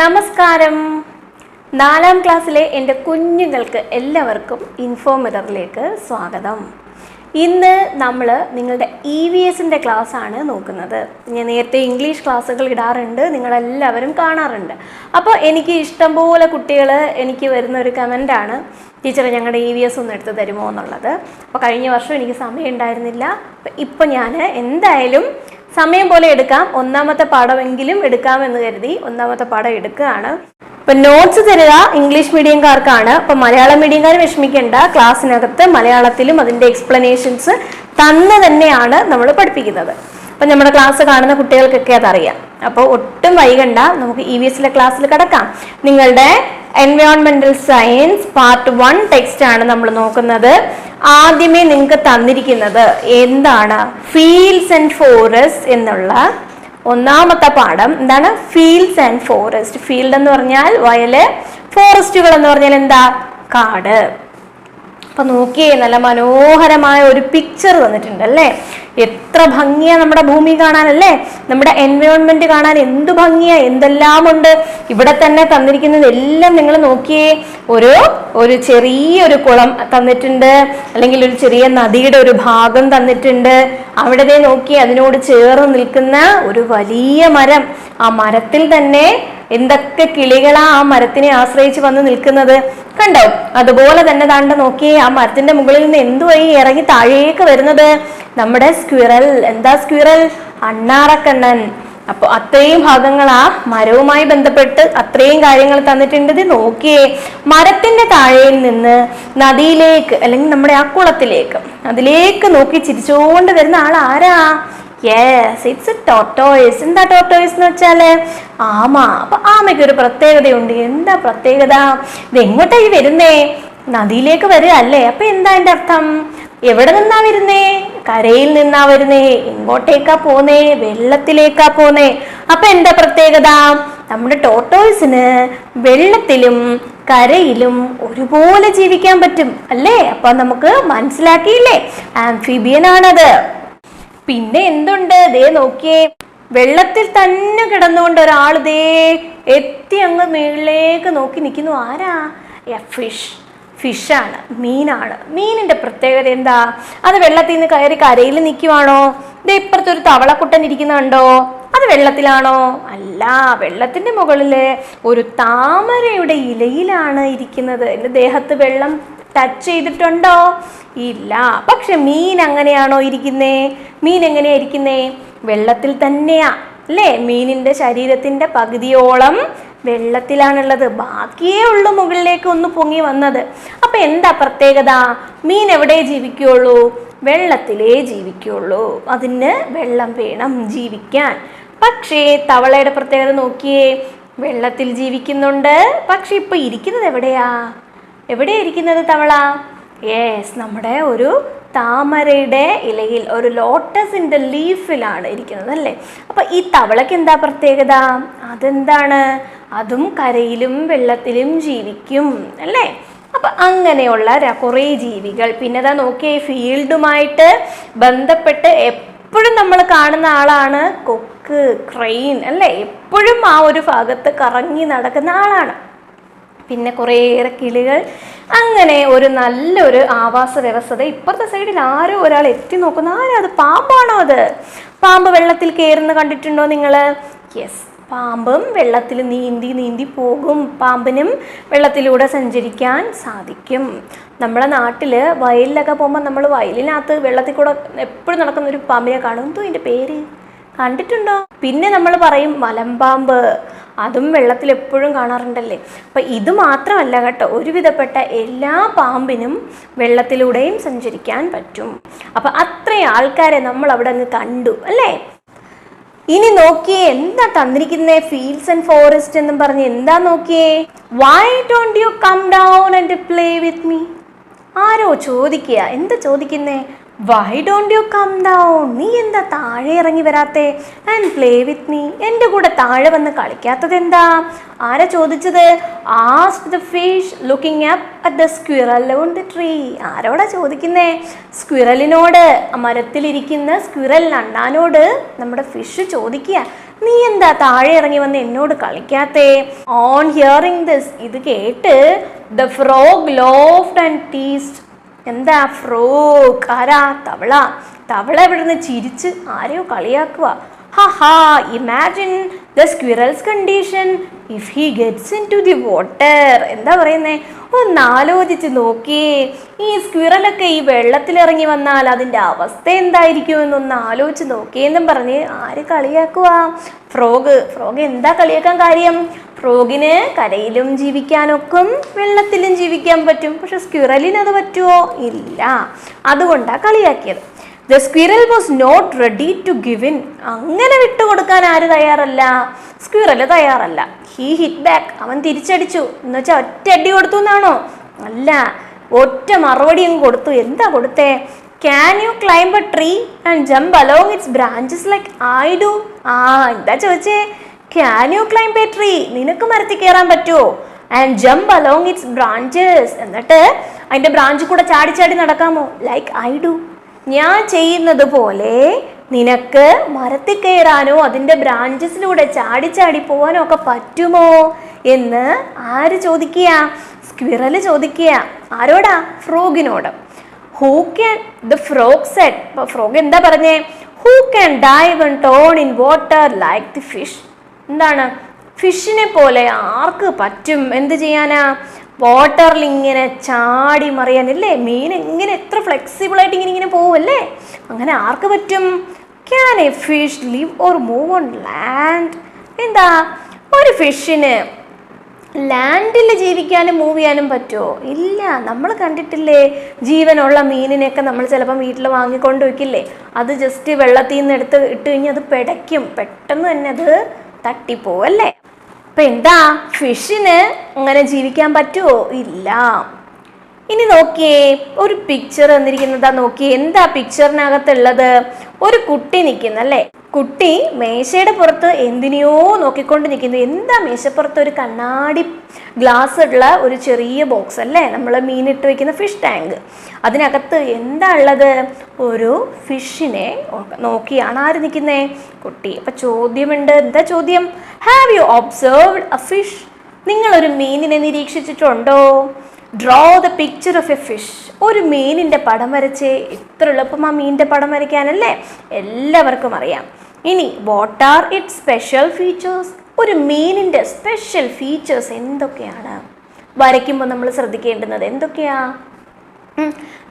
നമസ്കാരം. നാലാം ക്ലാസ്സിലെ എന്റെ കുഞ്ഞുങ്ങൾക്ക് എല്ലാവർക്കും ഇൻഫോമിറ്ററിലേക്ക് സ്വാഗതം. ഇന്ന് നമ്മൾ നിങ്ങളുടെ ഇ വി എസിന്റെ ക്ലാസ്സാണ് നോക്കുന്നത്. ഞാൻ നേരത്തെ ഇംഗ്ലീഷ് ക്ലാസ്സുകൾ ഇടാറുണ്ട് നിങ്ങളെല്ലാവരും കാണാറുണ്ട്. അപ്പോൾ എനിക്ക് ഇഷ്ടംപോലെ കുട്ടികൾ എനിക്ക് വരുന്ന ഒരു കമന്റാണ് ടീച്ചറെ ഞങ്ങളുടെ ഇ വി എസ് ഒന്ന് എടുത്ത് തരുമോ? എന്നുള്ളത്. അപ്പോൾ കഴിഞ്ഞ വർഷം എനിക്ക് സമയം ഉണ്ടായിരുന്നില്ല ഇപ്പോൾ ഇപ്പം ഞാൻ എന്തായാലും സമയം പോലെ എടുക്കാം. ഒന്നാമത്തെ പാഠമെങ്കിലും എടുക്കാമെന്ന് കരുതി ഒന്നാമത്തെ പാഠം എടുക്കുകയാണ്. ഇപ്പൊ നോട്ട്സ് തരിക ഇംഗ്ലീഷ് മീഡിയംകാർക്കാണ് അപ്പൊ മലയാളം മീഡിയംകാർ വിഷമിക്കേണ്ട. ക്ലാസ്സിനകത്ത് മലയാളത്തിലും അതിന്റെ എക്സ്പ്ലനേഷൻസ് തന്ന് തന്നെയാണ് നമ്മൾ പഠിപ്പിക്കുന്നത്. അപ്പൊ നമ്മുടെ ക്ലാസ് കാണുന്ന കുട്ടികൾക്കൊക്കെ അതറിയാം. അപ്പോൾ ഒട്ടും വൈകണ്ട. നമുക്ക് ഇ വി എസിലെ ക്ലാസ്സിൽ കിടക്കാം. നിങ്ങളുടെ എൻവയോൺമെന്റൽ സയൻസ് പാർട്ട് വൺ ടെക്സ്റ്റ് ആണ് നമ്മൾ നോക്കുന്നത്. ആദ്യമേ നിങ്ങൾക്ക് തന്നിരിക്കുന്നത് എന്താണ്? ഫീൽസ് ആൻഡ് ഫോറസ്റ്റ് എന്നുള്ള ഒന്നാമത്തെ പാഠം. എന്താണ്? ഫീൽഡ്സ് ആൻഡ് ഫോറസ്റ്റ് ഫീൽഡ് എന്ന് പറഞ്ഞാൽ വയൽ ഫോറസ്റ്റുകൾ എന്ന് പറഞ്ഞാൽ എന്താ? കാട്. അപ്പൊ നോക്കിയേ നല്ല മനോഹരമായ ഒരു പിക്ചർ തന്നിട്ടുണ്ട് അല്ലേ? എത്ര ഭംഗിയാ നമ്മുടെ ഭൂമി കാണാനല്ലേ? നമ്മുടെ എൻവയോൺമെന്റ് കാണാൻ എന്ത് ഭംഗിയാ എന്തെല്ലാം ഉണ്ട് ഇവിടെ തന്നെ തന്നിരിക്കുന്നത് എല്ലാം നിങ്ങൾ നോക്കിയേ ഒരു ഒരു ചെറിയൊരു കുളം തന്നിട്ടുണ്ട്. അല്ലെങ്കിൽ ഒരു ചെറിയ നദിയുടെ ഒരു ഭാഗം തന്നിട്ടുണ്ട്. അവിടെ നോക്കി അതിനോട് ചേർന്ന് നിൽക്കുന്ന ഒരു വലിയ മരം. ആ മരത്തിൽ തന്നെ എന്തൊക്കെ കിളികളാ ആ മരത്തിനെ ആശ്രയിച്ച് വന്ന് നിൽക്കുന്നത്. കണ്ടോ? അതുപോലെ തന്നെ താണ്ട നോക്കിയേ ആ മരത്തിന്റെ മുകളിൽ നിന്ന് എന്തുവായി ഇറങ്ങി താഴേക്ക് വരുന്നത്? നമ്മുടെ സ്ക്വിറൽ എന്താ സ്ക്വിറൽ? അണ്ണാറക്കണ്ണൻ. അപ്പൊ അത്രയും ഭാഗങ്ങൾ ആ മരവുമായി ബന്ധപ്പെട്ട് അത്രയും കാര്യങ്ങൾ തന്നിട്ടുണ്ട്. നോക്കിയേ മരത്തിന്റെ താഴെയിൽ നിന്ന് നദിയിലേക്ക് അല്ലെങ്കിൽ നമ്മുടെ ആ കുളത്തിലേക്ക് അതിലേക്ക് നോക്കി ചിരിച്ചുകൊണ്ട് വരുന്ന ആൾ ആരാ യെസ് ഇറ്റ്സ് എ ടോട്ടോയിസ് എന്താ ടോട്ടോയിസ് എന്ന് വെച്ചാൽ ആമ. അപ്പൊ ആമയ്ക്ക് ഒരു പ്രത്യേകതയുണ്ട്. എന്താ പ്രത്യേകത? ഇത് എങ്ങോട്ടായി വരുന്നേ? നദിയിലേക്ക് വരിക അല്ലേ അപ്പൊ എന്താ എന്റെ അർത്ഥം? എവിടെ നിന്നാ വരുന്നേ? കരയിൽ നിന്നാ വരുന്നേ? എങ്ങോട്ടേക്കാ പോന്നേ? വെള്ളത്തിലേക്കാ പോന്നേ? അപ്പൊ എന്താ പ്രത്യേകത? നമ്മുടെ ടോട്ടോയ്സിന് വെള്ളത്തിലും കരയിലും ഒരുപോലെ ജീവിക്കാൻ പറ്റും. അല്ലേ? അപ്പൊ നമുക്ക് മനസ്സിലാക്കിയില്ലേ? ആംഫിബിയൻ ആണത്. പിന്നെ എന്തുണ്ട്? ദേ നോക്കിയേ. വെള്ളത്തിൽ തന്നെ കിടന്നുകൊണ്ട് ഒരാൾ ദേ എത്തി അങ്ങ് മേളിലേക്ക് നോക്കി നിൽക്കുന്നു. ആരാ? ഫിഷ്. ഫിഷാണ്. മീനാണ്. മീനിന്റെ പ്രത്യേകത എന്താ? അത് വെള്ളത്തിൽ നിന്ന് കയറി കരയിൽ നിൽക്കുവാണോ? ദേ ഇപ്പുറത്തൊരു തവളക്കുട്ടൻ ഇരിക്കുന്നുണ്ടോ? അത് വെള്ളത്തിലാണോ? അല്ല വെള്ളത്തിന്റെ മുകളിൽ ഒരു താമരയുടെ ഇലയിലാണ് ഇരിക്കുന്നത്. എന്റെ ദേഹത്ത് വെള്ളം ടച്ച് ചെയ്തിട്ടുണ്ടോ? ഇല്ല. പക്ഷെ മീൻ അങ്ങനെയാണോ ഇരിക്കുന്നേ? മീൻ എങ്ങനെയാ ഇരിക്കുന്നേ? വെള്ളത്തിൽ തന്നെയാ. അല്ലേ? മീനിന്റെ ശരീരത്തിന്റെ പകുതിയോളം വെള്ളത്തിലാണുള്ളത്. ബാക്കിയേ ഉള്ളൂ മുകളിലേക്ക് ഒന്ന് പൊങ്ങി വന്നത്. അപ്പൊ എന്താ പ്രത്യേകത? മീൻ എവിടെ ജീവിക്കുള്ളൂ? വെള്ളത്തിലേ ജീവിക്കുള്ളൂ. അതിന് വെള്ളം വേണം ജീവിക്കാൻ. പക്ഷേ തവളയുടെ പ്രത്യേകത നോക്കിയേ. വെള്ളത്തിൽ ജീവിക്കുന്നുണ്ട്. പക്ഷെ ഇപ്പൊ ഇരിക്കുന്നത് എവിടെയാ? എവിടെയാ ഇരിക്കുന്നത് തവള? യെസ് നമ്മുടെ ഒരു താമരയുടെ ഇലയിൽ ഒരു ലോട്ടസിന്റെ ലീഫിലാണ് ഇരിക്കുന്നത് അല്ലേ? അപ്പോൾ ഈ തവളയ്ക്ക് എന്താ പ്രത്യേകത? അതെന്താണ്? അതും കരയിലും വെള്ളത്തിലും ജീവിക്കും അല്ലേ? അപ്പം അങ്ങനെയുള്ള കുറേ ജീവികൾ പിന്നെ അതാ നോക്കിയേ ഫീൽഡുമായിട്ട് ബന്ധപ്പെട്ട് എപ്പോഴും നമ്മൾ കാണുന്ന ആളാണ് കൊക്ക് ക്രെയിൻ അല്ലേ? എപ്പോഴും ആ ഒരു ഭാഗത്ത് കറങ്ങി നടക്കുന്ന ആളാണ്. പിന്നെ കുറേയേറെ കിളികൾ. അങ്ങനെ ഒരു നല്ലൊരു ആവാസ വ്യവസ്ഥത ഇപ്പുറത്തെ സൈഡിൽ ആരോ ഒരാൾ എത്തി നോക്കുന്നു. ആരാ അത്? പാമ്പാണോ അത്? പാമ്പ് വെള്ളത്തിൽ കയറുന്ന കണ്ടിട്ടുണ്ടോ നിങ്ങൾ യെസ് പാമ്പും വെള്ളത്തിൽ നീന്തി നീന്തി പോകും. പാമ്പിനും വെള്ളത്തിലൂടെ സഞ്ചരിക്കാൻ സാധിക്കും. നമ്മുടെ നാട്ടിൽ വയലിലൊക്കെ പോകുമ്പോൾ നമ്മൾ വയലിനകത്ത് വെള്ളത്തിൽ കൂടെ എപ്പോഴും നടക്കുന്ന ഒരു പാമ്പിനെ കാണും. എന്തോ പേര്? കണ്ടിട്ടുണ്ടോ? പിന്നെ നമ്മൾ പറയും മലമ്പാമ്പ്. അതും വെള്ളത്തിൽ എപ്പോഴും കാണാറുണ്ടല്ലേ? അപ്പൊ ഇത് മാത്രമല്ല കേട്ടോ ഒരുവിധപ്പെട്ട എല്ലാ പാമ്പിനും വെള്ളത്തിലൂടെയും സഞ്ചരിക്കാൻ പറ്റും. അപ്പൊ അത്രയും ആൾക്കാരെ നമ്മൾ അവിടെ അങ്ങ് കണ്ടു അല്ലേ? ഇനി നോക്കിയേ എന്താ തന്നിരിക്കുന്നേ? ഫീൽഡ്സ് ആൻഡ് ഫോറസ്റ്റ് എന്നും പറഞ്ഞ് എന്താ നോക്കിയേ? Why don't you come down and play with me ആരോ ചോദിക്കുക എന്താ ചോദിക്കുന്നേ? Why don't you come down നീ എന്താ താഴെ ഇറങ്ങി വരാത്തേ? ആൻഡ് പ്ലേ വിത്ത് മീ എന്റെ കൂടെ താഴെ വന്ന് കളിക്കാത്തത് എന്താ? ആരാ ചോദിച്ചത്? Asked the fish looking up at the squirrel on the tree ആരോടാ ചോദിക്കുന്നേ? സ്ക്വിറലിനോട് മരത്തിലിരിക്കുന്ന സ്ക്വിറൽ അണ്ണാനോട് നമ്മുടെ ഫിഷ് ചോദിക്കുക. നീ എന്താ താഴെ ഇറങ്ങി വന്ന് എന്നോട് കളിക്കാത്തേ? ഓൺ ഹിയറിംഗ് ദിസ് ഇത് കേട്ട് the frog laughed and teased എന്താ ഫ്രോഗ് ആരാ തവള. തവള ഇവിടുന്ന് ചിരിച്ച് ആരെയോ കളിയാക്കുക ഹാ imagine the squirrel's condition if he gets into the water എന്താ പറയുന്നേ? ഒന്ന് ആലോചിച്ച് നോക്കിയേ ഈ സ്ക്വിറലൊക്കെ ഈ വെള്ളത്തിലിറങ്ങി വന്നാൽ അതിന്റെ അവസ്ഥ എന്തായിരിക്കും എന്നൊന്ന് ആലോചിച്ച് നോക്കിയെന്നും പറഞ്ഞ് ആര് കളിയാക്കുക ഫ്രോഗ് ഫ്രോഗ് എന്താ കളിയാക്കാൻ കാര്യം? ഫ്രോഗിന് കരയിലും ജീവിക്കാനൊക്കും വെള്ളത്തിലും ജീവിക്കാൻ പറ്റും. പക്ഷെ സ്ക്വിറലിന് അത് പറ്റുമോ ഇല്ല. അതുകൊണ്ടാണ് കളിയാക്കിയത്. The squirrel was not ready to give in അങ്ങനെ വിട്ടുകൊടുക്കാൻ ആര് തയ്യാറല്ല? സ്ക്വിറൽ തയ്യാറല്ല. ഹീ ഹിറ്റ് ബാക്ക് അവൻ തിരിച്ചടിച്ചു. എന്ന് വെച്ചാൽ ഒറ്റ അടി കൊടുത്തു എന്നാണോ? അല്ല. ഒറ്റ മറുപടി അങ്ങ് കൊടുത്തു. എന്താ കൊടുത്തേ? Can you climb a tree and jump along its branches like I do ആ എന്താ ചോദിച്ചേ? Can you climb a tree നിനക്ക് മരത്തിൽ കയറാൻ പറ്റുമോ? And jump along its branches എന്നിട്ട് അതിന്റെ ബ്രാഞ്ച് കൂടെ ചാടി ചാടി നടക്കാമോ? ലൈക്ക് ഐ ഡു ഞാൻ ചെയ്യുന്നത് പോലെ നിനക്ക് മരത്തിൽ കയറാനോ അതിന്റെ ബ്രാഞ്ചസിലൂടെ ചാടി ചാടി പോകാനോ ഒക്കെ പറ്റുമോ? എന്ന് ആര് ചോദിക്കുക? സ്ക്വിറൽ ചോദിക്കുക. ആരോടാ? ഫ്രോഗിനോട് who can the frog said ഇപ്പോൾ ഫ്രോഗ് എന്താ പറഞ്ഞേ? Who can dive and turn in water like the fish എന്താണ്? ഫിഷിനെ പോലെ ആർക്ക് പറ്റും? എന്ത് ചെയ്യാനാ? വാട്ടറിൽ ഇങ്ങനെ ചാടി മറിയാനല്ലേ? മീൻ എങ്ങനെ എത്ര ഫ്ലെക്സിബിൾ ആയിട്ട് ഇങ്ങനെ ഇങ്ങനെ പോവല്ലേ? അങ്ങനെ ആർക്ക് പറ്റും? Can a fish live or move on land എന്താ? ഒരു ഫിഷിന് ലാൻഡിൽ ജീവിക്കാനും മൂവ് ചെയ്യാനും പറ്റുമോ ഇല്ല. നമ്മൾ കണ്ടിട്ടില്ലേ? ജീവനുള്ള മീനിനെയൊക്കെ നമ്മൾ ചിലപ്പം വീട്ടിൽ വാങ്ങിക്കൊണ്ട് വയ്ക്കില്ലേ? അത് ജസ്റ്റ് വെള്ളത്തിൽ നിന്ന് എടുത്ത് ഇട്ട് കഴിഞ്ഞാൽ അത് പിടയ്ക്കും. പെട്ടെന്ന് തന്നെ അത് തട്ടിപ്പോവും അപ്പൊ അപ്പം എന്താ? ഫിഷിന് അങ്ങനെ ജീവിക്കാൻ പറ്റുമോ ഇല്ല. ഇനി നോക്കിയേ ഒരു പിക്ചർ തന്നിരിക്കുന്നതാ നോക്കിയേ എന്താ പിക്ചറിനകത്തുള്ളത് ഒരു കുട്ടി നിൽക്കുന്നല്ലേ കുട്ടി മേശയുടെ പുറത്ത് എന്തിനെയോ നോക്കിക്കൊണ്ട് നിൽക്കുന്നു. എന്താ മേശപ്പുറത്ത് ഒരു കണ്ണാടി ഗ്ലാസ് ഉള്ള ഒരു ചെറിയ ബോക്സ് അല്ലേ? നമ്മൾ മീനിട്ട് വെക്കുന്ന ഫിഷ് ടാങ്ക് അതിനകത്ത് എന്താ ഉള്ളത്? ഒരു ഫിഷിനെ നോക്കിയാണ് ആര് നിൽക്കുന്നേ? കുട്ടി. അപ്പം ചോദ്യമുണ്ട്. എന്താ ചോദ്യം? Have you observed a fish നിങ്ങളൊരു മീനിനെ നിരീക്ഷിച്ചിട്ടുണ്ടോ? Draw the picture of a fish ഒരു മീനിന്റെ പടം വരച്ച്. എത്ര എളുപ്പം ആ മീനിന്റെ പടം വരയ്ക്കാനല്ലേ എല്ലാവർക്കും അറിയാം. ഇനി what are it special features ഒരു മീനിന്റെ സ്പെഷ്യൽ ഫീച്ചേഴ്സ് എന്തൊക്കെയാണ്? വരയ്ക്കുമ്പോൾ നമ്മൾ ശ്രദ്ധിക്കേണ്ടുന്നത് എന്തൊക്കെയാ? ഉം.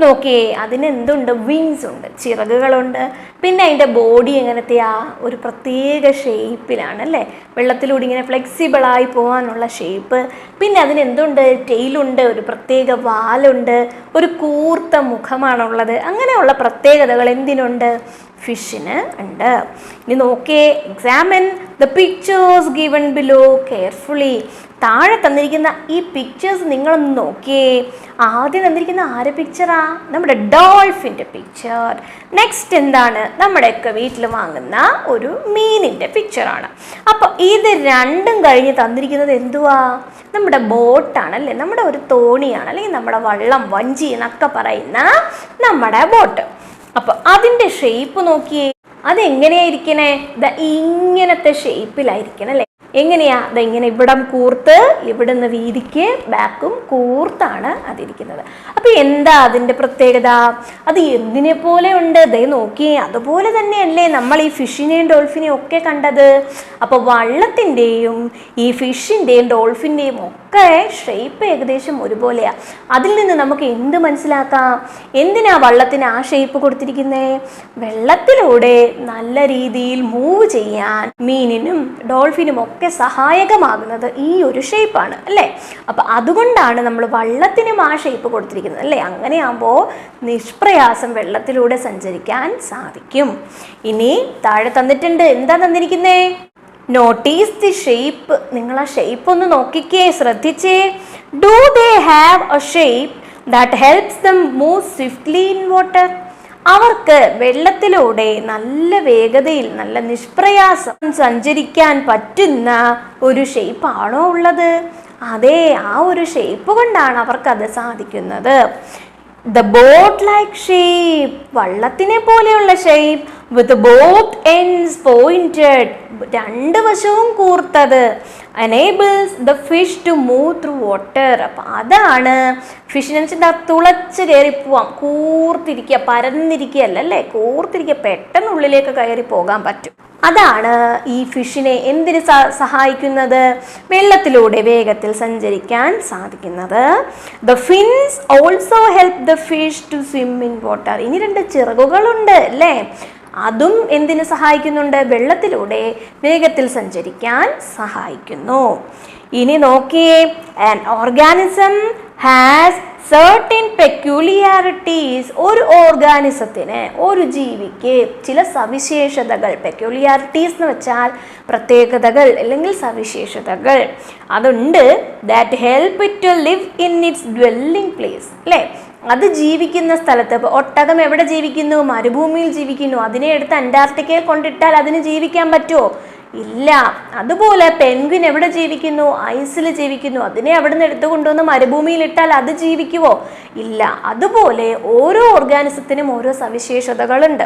നോക്കിയേ അതിന് എന്തുണ്ട് വിങ്സ് ഉണ്ട് ചിറകുകളുണ്ട്. പിന്നെ അതിന്റെ ബോഡി എങ്ങനത്തെയാ ഒരു പ്രത്യേക ഷേപ്പിലാണ് അല്ലേ? വെള്ളത്തിലൂടെ ഇങ്ങനെ ഫ്ലെക്സിബിളായി പോകാനുള്ള ഷേപ്പ് പിന്നെ അതിന് എന്തുണ്ട് ടെയിലുണ്ട് ഒരു പ്രത്യേക വാലുണ്ട് ഒരു കൂർത്ത മുഖമാണുള്ളത്. അങ്ങനെയുള്ള പ്രത്യേകതകൾ എന്തിനുണ്ട്? ഫിഷിന് ഉണ്ട്. ഇനി നോക്കിയേ examine the pictures given below carefully താഴെ തന്നിരിക്കുന്ന ഈ പിക്ചേഴ്സ് നിങ്ങളൊന്ന് നോക്കിയേ. ആദ്യം തന്നിരിക്കുന്ന ആരെ പിക്ചറാ നമ്മുടെ ഡോൾഫിന്റെ പിക്ചർ നെക്സ്റ്റ് എന്താണ്? നമ്മുടെയൊക്കെ വീട്ടിൽ വാങ്ങുന്ന ഒരു മീനിന്റെ പിക്ചറാണ് അപ്പോൾ ഇത് രണ്ടും കഴിഞ്ഞ് തന്നിരിക്കുന്നത് എന്തുവാ? നമ്മുടെ ബോട്ടാണ് അല്ലേ? നമ്മുടെ ഒരു തോണിയാണ് അല്ലെങ്കിൽ നമ്മുടെ വള്ളം വഞ്ചി എന്നൊക്കെ പറയുന്ന നമ്മുടെ ബോട്ട് അപ്പൊ അതിന്റെ ഷേപ്പ് നോക്കിയേ. അത് എങ്ങനെയായിരിക്കണേ ദ ഇങ്ങനത്തെ ഷേപ്പിലായിരിക്കണം അല്ലേ? എങ്ങനെയാ? ദ ഇങ്ങനെ ഇവിടം കൂർത്ത് ഇവിടുന്ന് വീതിക്ക് ബാക്കും കൂർത്താണ് അതിരിക്കുന്നത്. അപ്പൊ എന്താ അതിന്റെ പ്രത്യേകത? അത് എന്തിനെ പോലെ ഉണ്ട്? ദേ നോക്കിയേ അതുപോലെ തന്നെയല്ലേ നമ്മൾ ഈ ഫിഷിനെയും ഡോൾഫിനെയും ഒക്കെ കണ്ടത്. അപ്പൊ വള്ളത്തിന്റെയും ഈ ഫിഷിന്റെയും ഡോൾഫിന്റെയും ഒക്കെ ഷേപ്പ് ഏകദേശം ഒരുപോലെയാ. അതിൽ നിന്ന് നമുക്ക് എന്ത് മനസ്സിലാക്കാം? എന്തിനാ വള്ളത്തിന് ആ ഷേപ്പ് കൊടുത്തിരിക്കുന്നത് വെള്ളത്തിലൂടെ നല്ല രീതിയിൽ മൂവ് ചെയ്യാൻ മീനിനും ഡോൾഫിനും ഒക്കെ സഹായകമാകുന്നത് ഈ ഒരു ഷേപ്പാണ് അല്ലേ? അപ്പൊ അതുകൊണ്ടാണ് നമ്മൾ വള്ളത്തിനും ആ ഷേപ്പ് കൊടുത്തിരിക്കുന്നത് അല്ലേ? അങ്ങനെയാകുമ്പോൾ നിഷ്പ്രയാസം വെള്ളത്തിലൂടെ സഞ്ചരിക്കാൻ സാധിക്കും. ഇനി താഴെ തന്നിട്ടുണ്ട്. എന്താ തന്നിരിക്കുന്നേ? നോട്ടീസ് ദി ഷേപ്പ് നിങ്ങൾ ആ ഷേപ്പ് ഒന്ന് നോക്കിക്കേ ശ്രദ്ധിച്ചേ. Do they have a shape that helps them move swiftly in water അവർക്ക് വെള്ളത്തിലൂടെ നല്ല വേഗതയിൽ നല്ല നിഷ്പ്രയാസം സഞ്ചരിക്കാൻ പറ്റുന്ന ഒരു ഷേപ്പാണോ ഉള്ളത്? അതെ ആ ഒരു ഷേപ്പ് കൊണ്ടാണ് അവർക്കത് സാധിക്കുന്നത്. ദ ബോട്ട് ലൈക്ക് ഷേപ്പ് വള്ളത്തിനെ പോലെയുള്ള shape with both ends pointed രണ്ട് വശവും കൂർത്തത്. Enables the fish to move through water അപ്പം അതാണ്. ഫിഷിനെ വെച്ചിട്ട് തുളച്ച് കയറി പോവാം. കൂർത്തിരിക്കുക പരന്നിരിക്കുകയല്ല അല്ലേ കൂർത്തിരിക്കുക. പെട്ടെന്ന് ഉള്ളിലേക്ക് കയറി പോകാൻ പറ്റും. അതാണ് ഈ ഫിഷിനെ എന്തിന് സഹായിക്കുന്നത്? വെള്ളത്തിലൂടെ വേഗത്തിൽ സഞ്ചരിക്കാൻ സാധിക്കുന്നത്. The fins also help the fish to swim in water ഇനി രണ്ട് ചിറകുകളുണ്ട് അല്ലേ? അതും എന്തിനു സഹായിക്കുന്നുണ്ട്? വെള്ളത്തിലൂടെ വേഗത്തിൽ സഞ്ചരിക്കാൻ സഹായിക്കുന്നു. ഇനി നോക്കിയേ an organism has certain peculiarities ഒരു ഓർഗാനിസത്തിന് ഒരു ജീവിക്ക് ചില സവിശേഷതകൾ. പെക്യുലിയാരിറ്റീസ് എന്ന് വെച്ചാൽ പ്രത്യേകതകൾ അല്ലെങ്കിൽ സവിശേഷതകൾ. അതുണ്ട് that help it to live in its dwelling place അല്ലേ? അത് ജീവിക്കുന്ന സ്ഥലത്ത് ഇപ്പോൾ ഒട്ടകം എവിടെ ജീവിക്കുന്നു? മരുഭൂമിയിൽ ജീവിക്കുന്നു. അതിനെ എടുത്ത് അന്റാർട്ടിക്കയിൽ കൊണ്ടിട്ടാൽ അതിന് ജീവിക്കാൻ പറ്റുമോ ഇല്ല. അതുപോലെ പെൻഗ്വിൻ എവിടെ ജീവിക്കുന്നു? ഐസിൽ ജീവിക്കുന്നു. അതിനെ അവിടെ നിന്ന് എടുത്തു കൊണ്ടുവന്ന് മരുഭൂമിയിൽ ഇട്ടാൽ അത് ജീവിക്കുവോ? ഇല്ല. അതുപോലെ ഓരോ ഓർഗാനിസത്തിനും ഓരോ സവിശേഷതകളുണ്ട്.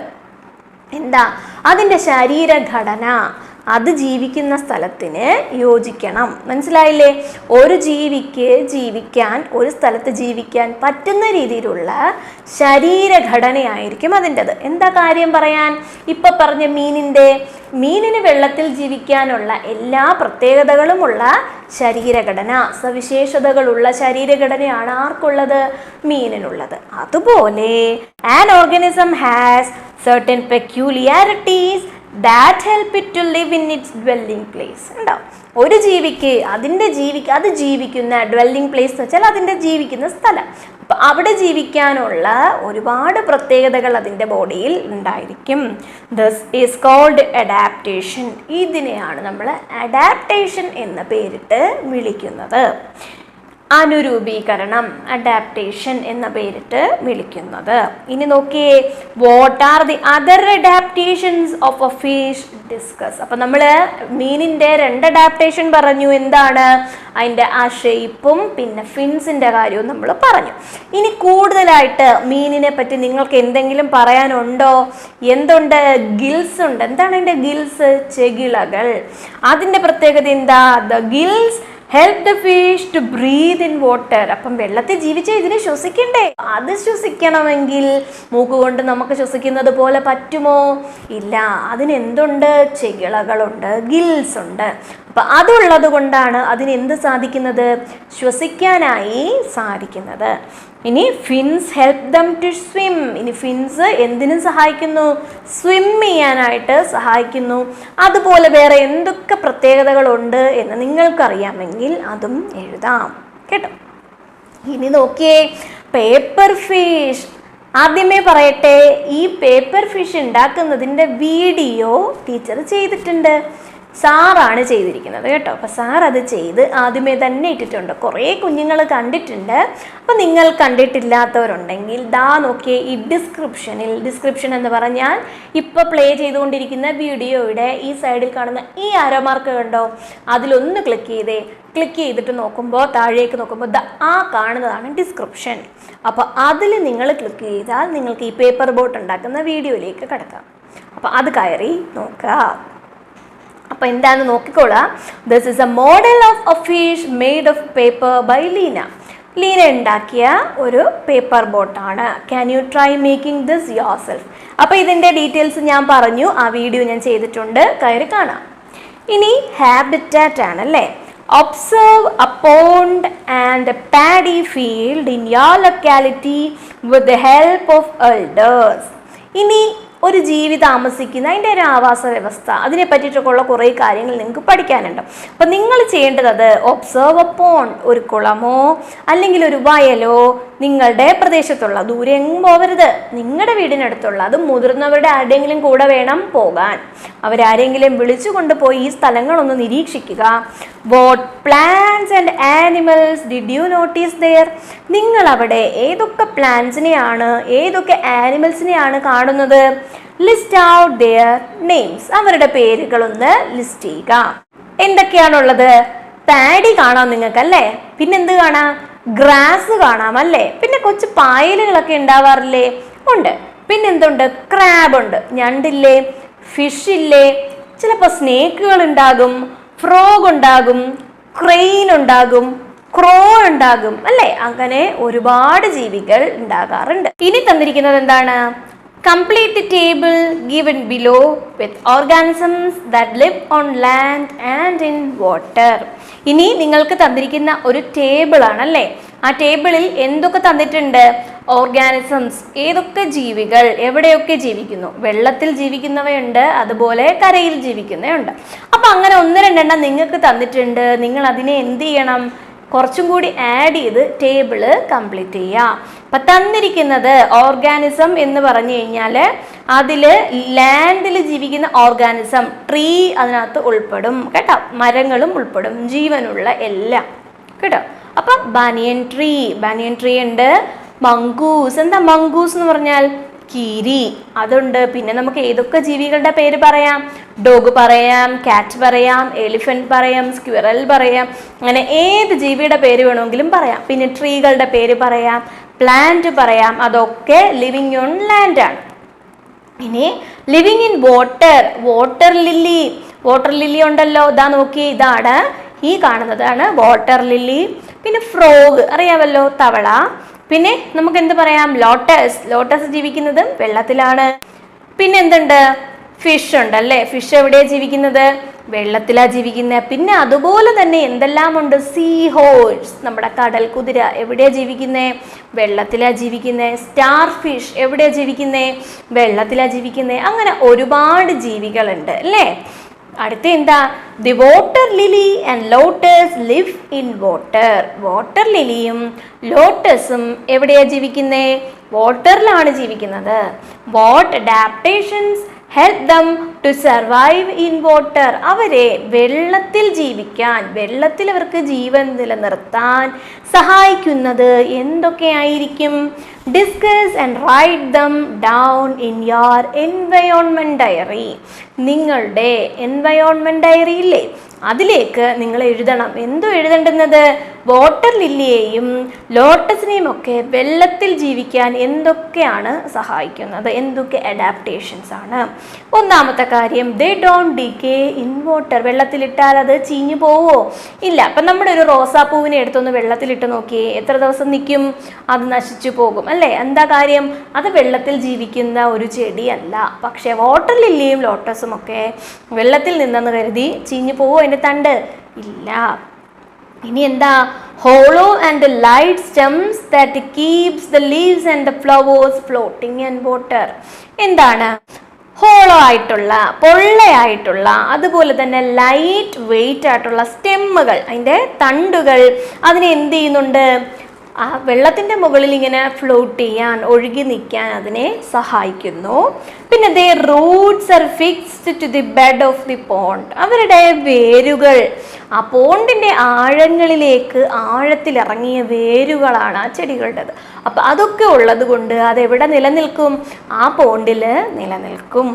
എന്താ? അതിന്റെ ശരീരഘടന. അത് ജീവിക്കുന്ന സ്ഥലത്തിന് യോജിക്കണം. മനസ്സിലായില്ലേ? ഒരു ജീവിക്ക് ജീവിക്കാൻ ഒരു സ്ഥലത്ത് ജീവിക്കാൻ പറ്റുന്ന രീതിയിലുള്ള ശരീരഘടനയായിരിക്കും അതിന്റെത്. എന്താ കാര്യം പറയാൻ? ഇപ്പം പറഞ്ഞ മീനിന്റെ മീനിന് വെള്ളത്തിൽ ജീവിക്കാനുള്ള എല്ലാ പ്രത്യേകതകളുമുള്ള ശരീരഘടന സവിശേഷതകളുള്ള ശരീരഘടനയാണ് ആർക്കുള്ളത്? മീനിനുള്ളത്. അതുപോലെ an organism has certain peculiarities that help it to live in its dwelling place ഉണ്ടാവും ഒരു ജീവിക്ക് അതിന്റെ ജീവിക്ക് അത് ജീവിക്കുന്ന ഡ്വെല്ലിംഗ് പ്ലേസ് എന്ന് വെച്ചാൽ അതിന്റെ ജീവിക്കുന്ന സ്ഥലം. അപ്പം അവിടെ ജീവിക്കാനുള്ള ഒരുപാട് പ്രത്യേകതകൾ അതിന്റെ ബോഡിയിൽ ഉണ്ടായിരിക്കും. ദസ് ഈസ് കോൾഡ് അഡാപ്റ്റേഷൻ ഇതിനെയാണ് നമ്മൾ അഡാപ്റ്റേഷൻ എന്ന പേരിട്ട് വിളിക്കുന്നത്. അനുരൂപീകരണം അഡാപ്റ്റേഷൻ എന്ന പേരിട്ട് വിളിക്കുന്നത്. ഇനി നോക്കിയേ what are the other adaptations of a fish discuss അപ്പം നമ്മൾ മീനിന്റെ രണ്ട് അഡാപ്റ്റേഷൻ പറഞ്ഞു എന്താണ്? അതിന്റെ ആ ഷേപ്പും പിന്നെ ഫിൻസിന്റെ കാര്യവും നമ്മൾ പറഞ്ഞു. ഇനി കൂടുതലായിട്ട് മീനിനെ പറ്റി നിങ്ങൾക്ക് എന്തെങ്കിലും പറയാനുണ്ടോ? എന്തുണ്ട്? ഗിൽസ് ഉണ്ട്. എന്താണ് അതിന്റെ ഗിൽസ് ചെകിളകൾ. അതിന്റെ പ്രത്യേകത എന്താ? The gills help the fish to breathe in water അപ്പം വെള്ളത്തിൽ ജീവിച്ച ഇതിനെ ശ്വസിക്കണ്ടേ? അത് ശ്വസിക്കണമെങ്കിൽ മൂക്കുകൊണ്ട് നമുക്ക് ശ്വസിക്കുന്നത് പോലെ പറ്റുമോ? ഇല്ല. അതിനെന്തുണ്ട്? ചെകിളകളുണ്ട് ഗിൽസ് ഉണ്ട്. അപ്പം അതുള്ളത് കൊണ്ടാണ് അതിന് എന്ത് സാധിക്കുന്നത്? ശ്വസിക്കാനായി സാധിക്കുന്നത്. ഇനി fins help them to swim ഇനി ഫിൻസ് എന്തിനും സഹായിക്കുന്നു? സ്വിം ചെയ്യാനായിട്ട് സഹായിക്കുന്നു. അതുപോലെ വേറെ എന്തൊക്കെ പ്രത്യേകതകളുണ്ട് എന്ന് നിങ്ങൾക്കറിയാമെങ്കിൽ അതും എഴുതാം. കേട്ടോ? ഇനി നോക്കിയേ പേപ്പർ ഫിഷ് ആദ്യമേ പറയട്ടെ ഈ പേപ്പർ ഫിഷ് ഉണ്ടാക്കുന്നതിന്റെ വീഡിയോ ടീച്ചർ ചെയ്തിട്ടുണ്ട്. സാറാണ് ചെയ്തിരിക്കുന്നത് കേട്ടോ. അപ്പോൾ സാർ അത് ചെയ്ത് ആദ്യമേ തന്നെ ഇട്ടിട്ടുണ്ട്. കുറേ കുഞ്ഞുങ്ങൾ കണ്ടിട്ടുണ്ട്. അപ്പോൾ നിങ്ങൾ കണ്ടിട്ടില്ലാത്തവരുണ്ടെങ്കിൽ ദാ നോക്കിയേ ഈ ഡിസ്ക്രിപ്ഷനിൽ ഡിസ്ക്രിപ്ഷൻ എന്ന് പറഞ്ഞാൽ ഇപ്പോൾ പ്ലേ ചെയ്തുകൊണ്ടിരിക്കുന്ന വീഡിയോയുടെ ഈ സൈഡിൽ കാണുന്ന ഈ ആരോ മാർക്ക് കണ്ടോ? അതിലൊന്ന് ക്ലിക്ക് ചെയ്തേ. ക്ലിക്ക് ചെയ്തിട്ട് നോക്കുമ്പോൾ താഴേക്ക് നോക്കുമ്പോൾ ദ ആ കാണുന്നതാണ് ഡിസ്ക്രിപ്ഷൻ. അപ്പോൾ അതിൽ നിങ്ങൾ ക്ലിക്ക് ചെയ്താൽ നിങ്ങൾക്ക് ഈ പേപ്പർ ബോട്ട് ഉണ്ടാക്കുന്ന വീഡിയോയിലേക്ക് കിടക്കാം. അപ്പോൾ അത് കയറി നോക്കുക അപ്പോൾ എന്താണ് നോക്കിക്കോളാം. This is a model of a fish made of paper by Leena Leena ഉണ്ടാക്കിയ ഒരു പേപ്പർ ബോട്ടാണ് can you try making this yourself അപ്പോൾ ഇതിന്റെ ഡീറ്റെയിൽസ് ഞാൻ പറഞ്ഞു. ആ വീഡിയോ ഞാൻ ചെയ്തിട്ടുണ്ട്. കയറി കാണാം. ഇനി ഹാബിറ്റാറ്റ് ആണ് അല്ലേ? Observe a pond and a paddy field in your locality with the help of elders ഇനി ഒരു ജീവി താമസിക്കുന്ന അതിന്റെ ഒരു ആവാസ വ്യവസ്ഥ. അതിനെ പറ്റിയിട്ടൊക്കെയുള്ള കുറേ കാര്യങ്ങൾ നിങ്ങൾക്ക് പഠിക്കാനുണ്ട്. അപ്പം നിങ്ങൾ ചെയ്യേണ്ടത് അത് ഒബ്സേർവ് അപ്പോൺ ഒരു കുളമോ അല്ലെങ്കിൽ ഒരു വയലോ നിങ്ങളുടെ പ്രദേശത്തുള്ള ദൂരെ പോകരുത്. നിങ്ങളുടെ വീടിനടുത്തുള്ള അത് മുതിർന്നവരുടെ ആരുടെയെങ്കിലും കൂടെ വേണം പോകാൻ. അവരാരെങ്കിലും വിളിച്ചു കൊണ്ടുപോയി ഈ സ്ഥലങ്ങളൊന്ന് നിരീക്ഷിക്കുക. What plants and animals did you notice there നിങ്ങൾ അവിടെ ഏതൊക്കെ പ്ലാന്റ്സിനെയാണ് ഏതൊക്കെ ആനിമൽസിനെയാണ് കാണുന്നത്? ലിസ്റ്റ് ഔട്ട് ദെയർ നെയിംസ് അവരുടെ പേരുകളൊന്ന് ലിസ്റ്റ് ചെയ്യുക. എന്തൊക്കെയാണുള്ളത്? പാഡി കാണാം നിങ്ങൾക്ക് അല്ലേ പിന്നെന്ത് കാണാം? ഗ്രാസ് കാണാം അല്ലേ? പിന്നെ കൊച്ച് പായലുകളൊക്കെ ഉണ്ടാവാറില്ലേ? ഉണ്ട്. പിന്നെ എന്തുണ്ട് ക്രാബ് ഉണ്ട്. ഞണ്ടില്ലേ? ഫിഷ് ഇല്ലേ? ചിലപ്പോൾ സ്നേക്കുകൾ ഉണ്ടാകും. ഫ്രോഗ് ഉണ്ടാകും. ക്രെയിൻ ഉണ്ടാകും. ക്രോ ഉണ്ടാകും. അല്ലേ? അങ്ങനെ ഒരുപാട് ജീവികൾ ഉണ്ടാകാറുണ്ട്. ഇനി തന്നിരിക്കുന്നത് എന്താണ്? Complete table given below with organisms that live on land and in water. ഇനി നിങ്ങൾക്ക് തന്നിരിക്കുന്ന ഒരു ടേബിൾ ആണല്ലേ? ആ ടേബിളിൽ എന്തൊക്കെ തന്നിട്ടുണ്ട്? ഓർഗാനിസംസ് ഏതൊക്കെ ജീവികൾ എവിടെയൊക്കെ ജീവിക്കുന്നു? വെള്ളത്തിൽ ജീവിക്കുന്നവയുണ്ട് അതുപോലെ കരയിൽ ജീവിക്കുന്നവയുണ്ട്. അപ്പം അങ്ങനെ ഒന്ന് രണ്ടെണ്ണം നിങ്ങൾക്ക് തന്നിട്ടുണ്ട്. നിങ്ങൾ അതിനെ എന്ത് ചെയ്യണം? കുറച്ചും കൂടി ആഡ് ചെയ്ത് ടേബിൾ കംപ്ലീറ്റ് ചെയ്യാം. അപ്പം തന്നിരിക്കുന്നത് ഓർഗാനിസം എന്ന് പറഞ്ഞു കഴിഞ്ഞാൽ അതിൽ ലാൻഡിൽ ജീവിക്കുന്ന ഓർഗാനിസം ട്രീ അതിനകത്ത് ഉൾപ്പെടും കേട്ടോ? മരങ്ങളും ഉൾപ്പെടും ജീവനുള്ള എല്ലാം കേട്ടോ? അപ്പം ബനിയൻ ട്രീ ബനിയൻ ട്രീ ഉണ്ട്. മങ്കൂസ് എന്താ മങ്കൂസ് എന്ന് പറഞ്ഞാൽ കീരി. അതുണ്ട്. പിന്നെ നമുക്ക് ഏതൊക്കെ ജീവികളുടെ പേര് പറയാം? ഡോഗ് പറയാം കാറ്റ് പറയാം എലിഫന്റ് പറയാം സ്ക്വിറൽ പറയാം. അങ്ങനെ ഏത് ജീവിയുടെ പേര് വേണമെങ്കിലും പറയാം. പിന്നെ ട്രീകളുടെ പേര് പറയാം പ്ലാന്റ് പറയാം. അതൊക്കെ ലിവിങ് ഓൺ ആണ്. ഇനി living in water water lily water lily ഉണ്ടല്ലോ. ഇതാ നോക്കി. ഇതാണ് ഈ കാണുന്നതാണ് വാട്ടർ ലില്ലി പിന്നെ ഫ്രോഗ് അറിയാമല്ലോ. തവള. പിന്നെ നമുക്ക് എന്ത് പറയാം? ലോട്ടസ്. ലോട്ടസ് ജീവിക്കുന്നത് വെള്ളത്തിലാണ്. പിന്നെ എന്തുണ്ട്? ഫിഷ് ഉണ്ട് അല്ലേ? ഫിഷ് എവിടെയാണ് ജീവിക്കുന്നത്? വെള്ളത്തിലാണ് ജീവിക്കുന്നത്. പിന്നെ അതുപോലെ തന്നെ എന്തെല്ലാമുണ്ട്? സീ ഹോഴ്സ് നമ്മുടെ കടൽ കുതിര എവിടെയാണ് ജീവിക്കുന്നത് വെള്ളത്തിലാണ് ജീവിക്കുന്നത് സ്റ്റാർ ഫിഷ് എവിടെയാണ് ജീവിക്കുന്നത് വെള്ളത്തിലാണ് ജീവിക്കുന്നത് അങ്ങനെ ഒരുപാട് ജീവികളുണ്ട് അല്ലേ? അടുത്ത എന്താ the water lily and lotus live in water water ലിലിയും ലോട്ടസും എവിടെയാണ് ജീവിക്കുന്നത് വാട്ടറിലാണ് ജീവിക്കുന്നത്. What adaptations help them to survive in water അവരെ വെള്ളത്തിൽ ജീവിക്കാൻ വെള്ളത്തിൽ അവർക്ക് ജീവൻ നിലനിർത്താൻ സഹായിക്കുന്നത് എന്തൊക്കെയായിരിക്കും? Discuss and write them down in your environment diary നിങ്ങളുടെ എൻവയോൺമെന്റ് ഡയറി ഇല്ലേ? അതിലേക്ക് നിങ്ങൾ എഴുതണം. എന്തോ എഴുതേണ്ടുന്നത്? വാട്ടർ ലില്ലിയെയും ലോട്ടസിനെയും ഒക്കെ വെള്ളത്തിൽ ജീവിക്കാൻ എന്തൊക്കെയാണ് സഹായിക്കുന്നത്? എന്തൊക്കെ അഡാപ്റ്റേഷൻസ് ആണ്? ഒന്നാമത്തെ കാര്യം they don't decay in water വെള്ളത്തിലിട്ടാൽ അത് ചീഞ്ഞു പോവോ? ഇല്ല. അപ്പം നമ്മുടെ ഒരു റോസാപ്പൂവിനെ എടുത്തൊന്ന് വെള്ളത്തിലിട്ട് നോക്കിയേ. എത്ര ദിവസം നിൽക്കും അത് നശിച്ചു പോകും. അല്ലേ? എന്താ കാര്യം? അത് വെള്ളത്തിൽ ജീവിക്കുന്ന ഒരു ചെടിയല്ല. പക്ഷേ വാട്ടർ ലില്ലിയും ലോട്ടസും ഒക്കെ വെള്ളത്തിൽ നിന്നെന്ന് കരുതി ചീഞ്ഞു പോവോ? അതിന്റെ തണ്ട്. ഇല്ല. ഇനി എന്താ? Hollow and the light stems that keeps the leaves and the flowers floating and water എന്താണ്? ഹോളോ ആയിട്ടുള്ള പൊള്ളയായിട്ടുള്ള അതുപോലെ തന്നെ ലൈറ്റ് വെയിറ്റ് ആയിട്ടുള്ള സ്റ്റെമ്മുകൾ അതിന്റെ തണ്ടുകൾ അതിനെ എന്ത് ചെയ്യുന്നുണ്ട്? ആ വെള്ളത്തിന്റെ മുകളിൽ ഇങ്ങനെ ഫ്ലോട്ട് ചെയ്യാൻ ഒഴുകി നിൽക്കാൻ അതിനെ സഹായിക്കുന്നു. പിന്നെ the roots are fixed to the bed of the pond അവരുടെ വേരുകൾ ആ പോണ്ടിന്റെ ആഴങ്ങളിലേക്ക് ആഴത്തിലിറങ്ങിയ വേരുകളാണ് ആ ചെടികളുടേത്. അപ്പം അതൊക്കെ ഉള്ളത് കൊണ്ട് അതെവിടെ നിലനിൽക്കും? ആ പോണ്ടിൽ നിലനിൽക്കും.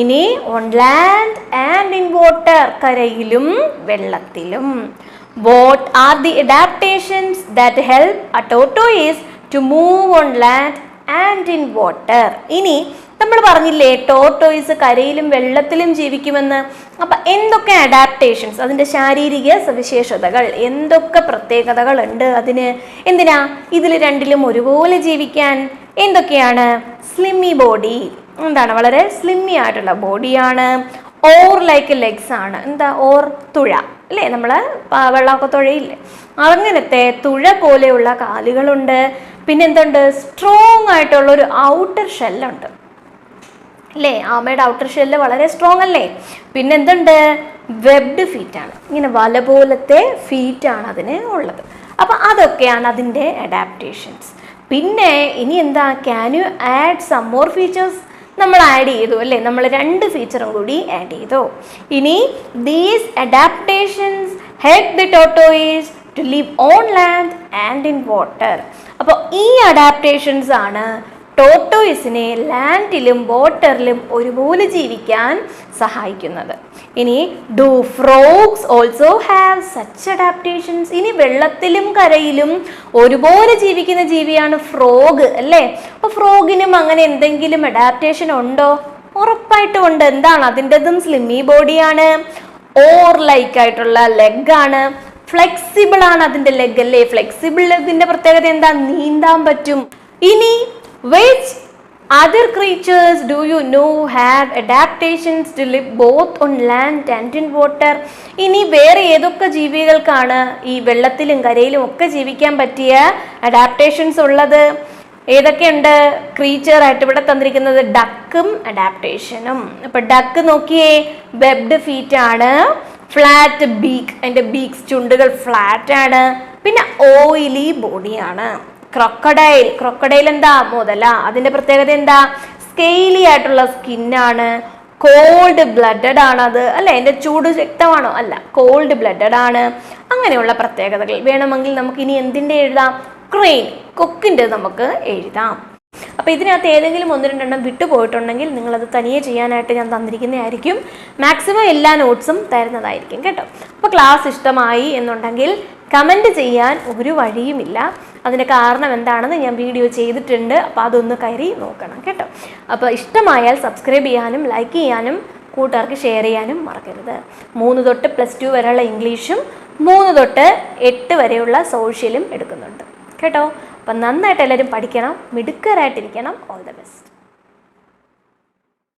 ഇനി on land and in water കരയിലും വെള്ളത്തിലും. What are the adaptations that help a tortoise to move on land and in water ഇനി നമ്മൾ പറഞ്ഞില്ലേ ടോട്ടോയിസ് കരയിലും വെള്ളത്തിലും ജീവിക്കുമെന്ന്. അപ്പം എന്തൊക്കെ അഡാപ്റ്റേഷൻസ് അതിന്റെ ശാരീരിക സവിശേഷതകൾ. എന്തൊക്കെ പ്രത്യേകതകൾ ഉണ്ട് അതിന്? എന്തിനാ? ഇതിൽ രണ്ടിലും ഒരുപോലെ ജീവിക്കാൻ. എന്തൊക്കെയാണ്? സ്ലിമ്മി ബോഡി എന്താണ്? വളരെ സ്ലിമ്മി ആയിട്ടുള്ള ബോഡിയാണ് ഓർ ലൈക്ക് ലെഗ്സ് ആണ്. എന്താ? ഓർ തുഴ. അല്ലേ? നമ്മൾ വെള്ളമൊക്കെ തുഴയില്ലേ അങ്ങനത്തെ തുഴ പോലെയുള്ള കാലുകളുണ്ട്. പിന്നെന്തുണ്ട്? സ്ട്രോങ് ആയിട്ടുള്ള ഒരു ഔട്ടർ ഷെല്ലുണ്ട് അല്ലേ? ആമയുടെ ഔട്ടർ ഷെല്ല് വളരെ സ്ട്രോങ് അല്ലേ? പിന്നെന്തുണ്ട്? വെബ്ഡ് ഫീറ്റ് ആണ്. ഇങ്ങനെ വല പോലത്തെ ഫീറ്റ് ആണ് അതിന് ഉള്ളത്. അപ്പം അതൊക്കെയാണ് അതിന്റെ അഡാപ്റ്റേഷൻസ് പിന്നെ ഇനി എന്താ? Can you add some more features നമ്മൾ ആഡ് ചെയ്തു അല്ലേ? നമ്മൾ രണ്ട് ഫീച്ചറും കൂടി ആഡ് ചെയ്തു. ഇനി these adaptations help the tortoise to live on land and in water അപ്പോൾ ഈ അഡാപ്റ്റേഷൻസ് ആണ് ടോട്ടോയിസിനെ ലാൻഡിലും വാട്ടറിലും ഒരുപോലെ ജീവിക്കാൻ സഹായിക്കുന്നത്. ഇനി do frogs also have such adaptations ഇനി വെള്ളത്തിലും കരയിലും ഒരുപോലെ ജീവിക്കുന്ന ജീവിയാണ് ഫ്രോഗ് അല്ലേ? അപ്പോൾ ഫ്രോഗിനും അങ്ങനെ എന്തെങ്കിലും അഡാപ്റ്റേഷൻ ഉണ്ടോ? ഉറപ്പായിട്ടും ഉണ്ട്. എന്താണ് അതിന്റെതും സ്ലിമ്മി ബോഡിയാണ് ഓർ ലൈക്ക് ആയിട്ടുള്ള ലെഗ് ആണ്. ഫ്ലെക്സിബിൾ ആണ് അതിന്റെ ലെഗ് അല്ലേ? ഫ്ലെക്സിബിൾ ഇതിന്റെ പ്രത്യേകത എന്താ? നീന്താൻ പറ്റും. ഇനി വെച്ച് other creatures do you know have adaptations to live both on land and in water ഇനി വേറെ ഏതൊക്കെ ജീവികൾക്കാണ് ഈ വെള്ളത്തിലും കരയിലും ഒക്കെ ജീവിക്കാൻ പറ്റിയ അഡാപ്റ്റേഷൻസ് ഉള്ളത്? ഏതൊക്കെയുണ്ട് ക്രീച്ചർ ആയിട്ട് ഇവിടെ തന്നിരിക്കുന്നത്? ഡക്കും അഡാപ്റ്റേഷനും അപ്പൊ ഡക്ക് നോക്കിയേ വെബ്ഡ് ഫീറ്റ് ആണ്. ഫ്ലാറ്റ് ബീക്ക് അതിന്റെ ബീക്സ് ചുണ്ടുകൾ ഫ്ലാറ്റ് ആണ്. പിന്നെ ഓയിലി ബോഡിയാണ് ക്രൊക്കഡൈൽ ക്രൊക്കഡൈൽ എന്താ? മുതല. അതിന്റെ പ്രത്യേകത എന്താ? സ്കെയിലി ആയിട്ടുള്ള സ്കിന്നാണ് കോൾഡ് ബ്ലഡഡ് ആണ് അത്. അല്ലെ? എന്റെ ചൂട് ശക്തമാണോ? അല്ല. കോൾഡ് ബ്ലഡഡ് ആണ്. അങ്ങനെയുള്ള പ്രത്യേകതകൾ വേണമെങ്കിൽ നമുക്ക് ഇനി എന്തിന്റെ എഴുതാം? ക്രെയിൻ കൊക്കിന്റെ നമുക്ക് എഴുതാം. അപ്പോൾ ഇതിനകത്ത് ഏതെങ്കിലും ഒന്ന് രണ്ടെണ്ണം വിട്ടുപോയിട്ടുണ്ടെങ്കിൽ നിങ്ങൾ അത് തനിയെ ചെയ്യാനായിട്ട് ഞാൻ തന്നിരിക്കുന്നതായിരിക്കും. മാക്സിമം എല്ലാ നോട്ട്സും തരുന്നതായിരിക്കും കേട്ടോ. അപ്പോൾ ക്ലാസ് ഇഷ്ടമായി എന്നുണ്ടെങ്കിൽ കമന്റ് ചെയ്യാൻ ഒരു വഴിയുമില്ല. അതിന്റെ കാരണം എന്താണെന്ന് ഞാൻ വീഡിയോ ചെയ്തിട്ടുണ്ട്. അപ്പോൾ അതൊന്ന് കയറി നോക്കണം കേട്ടോ. അപ്പോൾ ഇഷ്ടമായാൽ സബ്സ്ക്രൈബ് ചെയ്യാനും ലൈക്ക് ചെയ്യാനും കൂട്ടുകാർക്ക് ഷെയർ ചെയ്യാനും മറക്കരുത്. മൂന്ന് തൊട്ട് പ്ലസ് ടു വരെയുള്ള ഇംഗ്ലീഷും മൂന്ന് തൊട്ട് എട്ട് വരെയുള്ള സോഷ്യലും എടുക്കുന്നുണ്ട്. കേട്ടോ. അപ്പം നന്നായിട്ട് എല്ലാവരും പഠിക്കണം മിടുക്കരായിട്ടിരിക്കണം. All the best